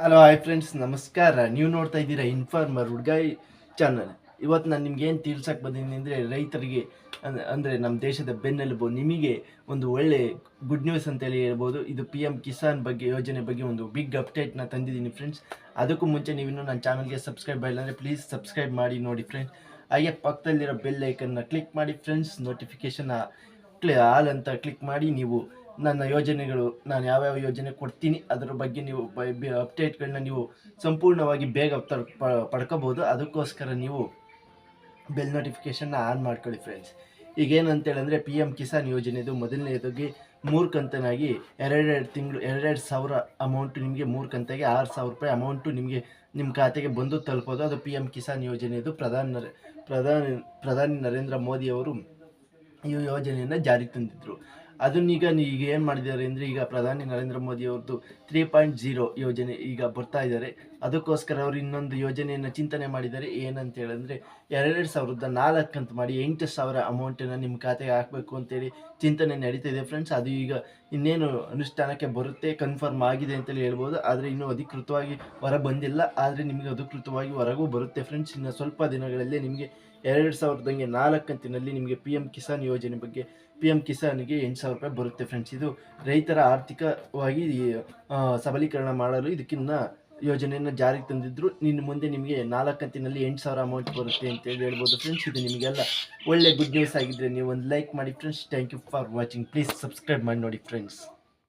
Hello hi friends ನಮಸ್ಕಾರ. ನೀವು ನೋಡ್ತಾ ಇದ್ದೀರಾ ಇನ್ಫಾರ್ಮರ್ ಹುಡ್ಗಾಯ್ ಚಾನಲ್ ಇವತ್ತು ನಾನು ನಿಮ್ಗೆ ಏನು ತಿಳ್ಸಕ್ಕೆ ಬಂದಿದ್ದೀನಿ ಅಂದರೆ ರೈತರಿಗೆ ಅಂದ್- ಅಂದರೆ ನಮ್ಮ ದೇಶದ ಬೆನ್ನೆಲುಬು, ನಿಮಗೆ ಒಂದು ಒಳ್ಳೆ ಗುಡ್ ನ್ಯೂಸ್ ಅಂತೇಳಿ ಹೇಳ್ಬೋದು. ಇದು ಪಿ ಎಂ ಕಿಸಾನ್ ಬಗ್ಗೆ, ಯೋಜನೆ ಬಗ್ಗೆ ಒಂದು ಬಿಗ್ ಅಪ್ಡೇಟ್ನ ತಂದಿದ್ದೀನಿ ಫ್ರೆಂಡ್ಸ್ ಅದಕ್ಕೂ ಮುಂಚೆ ನೀವಿನ್ನೂ ನನ್ನ ಚಾನಲ್ಗೆ ಸಬ್ಸ್ಕ್ರೈಬ್ ಆಗಿಲ್ಲ ಅಂದರೆ ಪ್ಲೀಸ್ ಸಬ್ಸ್ಕ್ರೈಬ್ ಮಾಡಿ ನೋಡಿ ಫ್ರೆಂಡ್ಸ್ ಹಾಗೆ ಪಕ್ಕದಲ್ಲಿರೋ ಬೆಲ್ ಐಕನ್ನ ಕ್ಲಿಕ್ ಮಾಡಿ ಫ್ರೆಂಡ್ಸ್ ನೋಟಿಫಿಕೇಷನ್ ಕ್ಲಿ ಆಲ್ ಅಂತ ಕ್ಲಿಕ್ ಮಾಡಿ ನೀವು ನನ್ನ ಯೋಜನೆಗಳು, ನಾನು ಯಾವ್ಯಾವ ಯೋಜನೆ ಕೊಡ್ತೀನಿ, ಅದರ ಬಗ್ಗೆ ನೀವು ಅಪ್ಡೇಟ್ಗಳನ್ನ ನೀವು ಸಂಪೂರ್ಣವಾಗಿ ಬೇಗ ತ ಪಡ್ಕೋಬೋದು ಅದಕ್ಕೋಸ್ಕರ ನೀವು ಬೆಲ್ ನೋಟಿಫಿಕೇಷನ್ನ ಆನ್ ಮಾಡ್ಕೊಳ್ಳಿ ಫ್ರೆಂಡ್ಸ್ ಈಗೇನಂತೇಳಂದರೆ ಪಿ ಎಂ ಕಿಸಾನ್ ಯೋಜನೆದು ಮೊದಲನೇದಾಗಿ ಮೂರು ಕಂತನಾಗಿ ಎರಡೆರಡು ತಿಂಗಳು, ಎರಡೆರಡು ಸಾವಿರ ಅಮೌಂಟು ನಿಮಗೆ ಮೂರು ಕಂತಾಗಿ ಆರು ಸಾವಿರ ರೂಪಾಯಿ ಅಮೌಂಟು ನಿಮಗೆ ನಿಮ್ಮ ಖಾತೆಗೆ ಬಂದು ತಲುಪೋದು. ಅದು ಪಿ ಎಂ ಕಿಸಾನ್ ಯೋಜನೆದು ಪ್ರಧಾನ ಪ್ರಧಾನಿ ಪ್ರಧಾನಿ ನರೇಂದ್ರ ಮೋದಿಯವರು ಈ ಯೋಜನೆಯನ್ನು ಜಾರಿಗೆ ತಂದಿದ್ರು. ಅದನ್ನೀಗ ಈಗ ಏನು ಮಾಡಿದ್ದಾರೆ ಅಂದರೆ ಈಗ ಪ್ರಧಾನಿ ನರೇಂದ್ರ ಮೋದಿ ಅವ್ರದ್ದು ತ್ರೀ ಪಾಯಿಂಟ್ ಜೀರೋ ಯೋಜನೆ ಈಗ ಬರ್ತಾ ಇದ್ದಾರೆ. ಅದಕ್ಕೋಸ್ಕರ ಅವರು ಇನ್ನೊಂದು ಯೋಜನೆಯನ್ನು ಚಿಂತನೆ ಮಾಡಿದ್ದಾರೆ. ಏನಂತ ಹೇಳಿದ್ರೆ ಎರಡೆರಡು ಸಾವಿರದ ಅಂತ ಮಾಡಿ ಎಂಟು ಸಾವಿರ ಅಮೌಂಟನ್ನು ನಿಮ್ಮ ಖಾತೆಗೆ ಹಾಕಬೇಕು ಅಂತೇಳಿ ಚಿಂತನೆ ನಡೀತಾ ಇದೆ ಫ್ರೆಂಡ್ಸ್ ಅದು ಈಗ ಇನ್ನೇನು ಅನುಷ್ಠಾನಕ್ಕೆ ಬರುತ್ತೆ ಕನ್ಫರ್ಮ್ ಆಗಿದೆ ಅಂತೇಳಿ ಹೇಳ್ಬೋದು. ಆದರೆ ಇನ್ನೂ ಅಧಿಕೃತವಾಗಿ ಹೊರ ಬಂದಿಲ್ಲ. ಆದರೆ ನಿಮಗೆ ಅಧಿಕೃತವಾಗಿ ಹೊರಗೂ ಬರುತ್ತೆ ಫ್ರೆಂಡ್ಸ್ ಇನ್ನು ಸ್ವಲ್ಪ ದಿನಗಳಲ್ಲೇ ನಿಮಗೆ ಎರಡು ಸಾವಿರದಂಗೆ ನಾಲ್ಕು ಅಂತಿನಲ್ಲಿ ನಿಮಗೆ ಪಿ ಎಂ ಕಿಸಾನ್ ಯೋಜನೆ ಬಗ್ಗೆ ಪಿ ಎಂ ಕಿಸಾನ್ಗೆ ಎಂಟು ಸಾವಿರ ರೂಪಾಯಿ ಬರುತ್ತೆ ಫ್ರೆಂಡ್ಸ್ ಇದು ರೈತರ ಆರ್ಥಿಕವಾಗಿ ಸಬಲೀಕರಣ ಮಾಡಲು ಇದಕ್ಕಿನ್ನ ಯೋಜನೆಯನ್ನು ಜಾರಿಗೆ ತಂದಿದ್ರು. ನಿನ್ನ ಮುಂದೆ ನಿಮಗೆ ನಾಲ್ಕು ಕಂತಿನಲ್ಲಿ ಎಂಟು ಸಾವಿರ ಅಮೌಂಟ್ ಬರುತ್ತೆ ಅಂತೇಳಿ ಹೇಳ್ಬೋದು ಫ್ರೆಂಡ್ಸ್ ಇದು ನಿಮಗೆಲ್ಲ ಒಳ್ಳೆ ಗುಡ್ ನ್ಯೂಸ್ ಆಗಿದ್ದರೆ ನೀವು ಒಂದು ಲೈಕ್ ಮಾಡಿ friends thank you for watching please subscribe ಮಾಡಿ ನೋಡಿ ಫ್ರೆಂಡ್ಸ್